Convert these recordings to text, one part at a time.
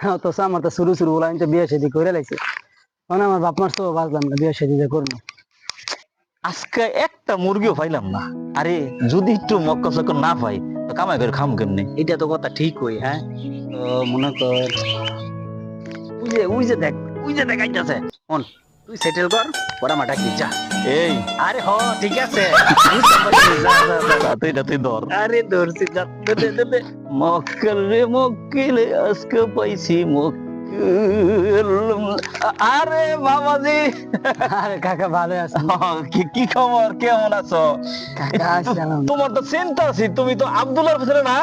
অথচ আমার তো শুরু শুরু বলে আমি তো বিয়ে শাদি করে লাইছি। মানে আমার বাপ মার তো বাঁচলাম না বিয়ে শাদি করব। আজকে একটা মুরগিও পাইলাম না। আরে, যদি একটু মক্কা চক্কর না পাই, তো কামাই করে খাম কেমনে? এটা তো কথা ঠিক হই হ্যাঁ? তো মনে কর, ওই যে ওই যে দেখ, ওই যে দেখাইতেছে। শোন তুই সেটেল কর ওরা মাটা কি, যা। এই। আরে হ ঠিক আছে। তুই তুই ধর। আরে ধরছি। মক্কেল রে মক্কেল আজকে পাইছি মক্কেল। আরে বাবাজি। আরে কাকা ভালো আছে? কি কি খবর? কেমন আছো? তোমার তো চিন্তা আছি তুমি তো আব্দুল্লাহর পিছনে না?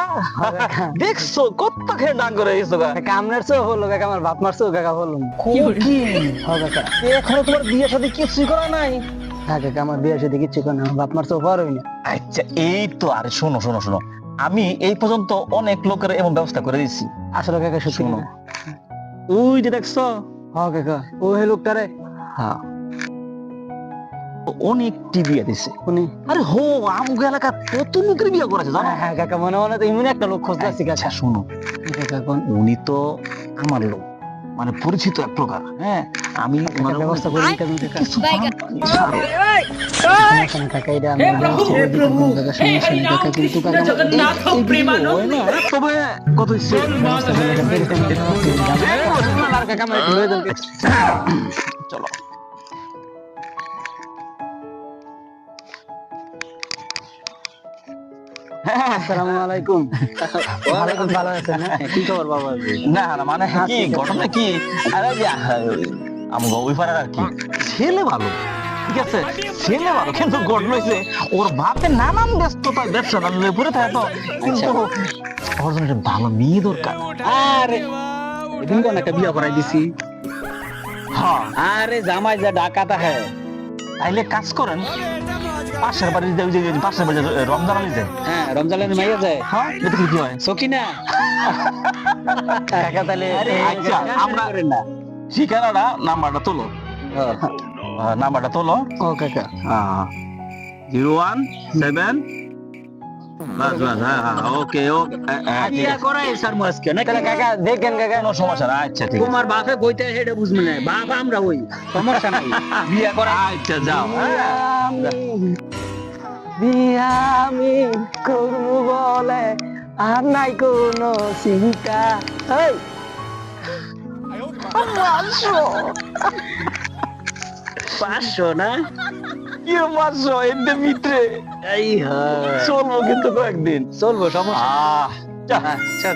দেখছ কত খেয়ে ডাক করে গেছো গা কাকা আমনের চো হলো কাকা আমার বাপ মার চো কাকা হলো। কি হ কাকা। এখনও তোমার বিয়ে সাথে কিছুই করা নাই? হ্যাঁ কাকা আমার বিয়ে কিচ্ছু করে না আমার বাপ মার চো পর হই না আচ্ছা এই তো আরে শোনো শোনো শোনো। আমি এই পর্যন্ত অনেক লোকের এমন ব্যবস্থা করে দিয়েছি। আসলে কাকা সত্যি শোনো। ওই যে দেখছ? হ কাকা। হে লোকটারে। হ্যাঁ। অনেক দিছে। উনি। আরে হো আমগো এলাকা কত লোকের বিয়ে করেছে জানো? হ্যাঁ হ্যাঁ কাকা মনে মনে তো এমন একটা লোক খোঁজ পাচ্ছি কাকা। আচ্ছা শোনো। কাকা উনি তো আমার লোক। মানে পরিচিত এক প্রকার হ্যাঁ? আমি ব্যবস্থা করে দিতে হবে কাকা কিছু আসসালামু আলাইকুম। ওয়ালাইকুম ভালো আছেন হ্যাঁ? কি খবর বাবা? না না মানে কি ঘটনা কি? আরে যে আমগো আর কি। ছেলে ভালো ঠিক আছে? ছেলে ভালো কিন্তু ঘটনা হয়েছে ওর বাপের নানান ব্যস্ততা ব্যবসা নানান পরে থাকে তো কিন্তু ওর জন্য একটা ভালো মেয়ে দরকার। আরে এদিন কোন একটা বিয়া করাই দিছি। হ্যাঁ। আরে জামাই যা ডাকাতা হ্যাঁ তাইলে কাজ করেন। পাশের বাড়ি যে- পাশের বাড়ি রমজান আলী যায় হ্যাঁ রমজানের মাইয়া যায় হ্যাঁ এটা কি হয়? সকিনা কাকা তাহলে আচ্ছা, আমরা- ঠিকানাটা নাম্বারটা তোলো। নাম্বারটা তোলো। ও কাকা। জিরো ওয়ান সেভেন বাস বাস হ্যাঁ হ্যাঁ ওকে ওকে বিয়া করাই স্যার আজকে না কাকা দেখেন কাকা কোনো সমস্যা না। আচ্ছা ঠিক তোমার বাপে কইতে সেটা বুঝবে না। বাপ আমরা ওই সমস্যা নাই। বিয়া করা আচ্ছা যাও। হ্যাঁ। বিয়া আমি করব বলে আর নাই কোনো চিন্তা। এই। পাঁচশো না? কি মিত্রে? এই হ্যাঁ। চলবো কিন্তু কয়েকদিন। চলবো সমস্যা আহ চল।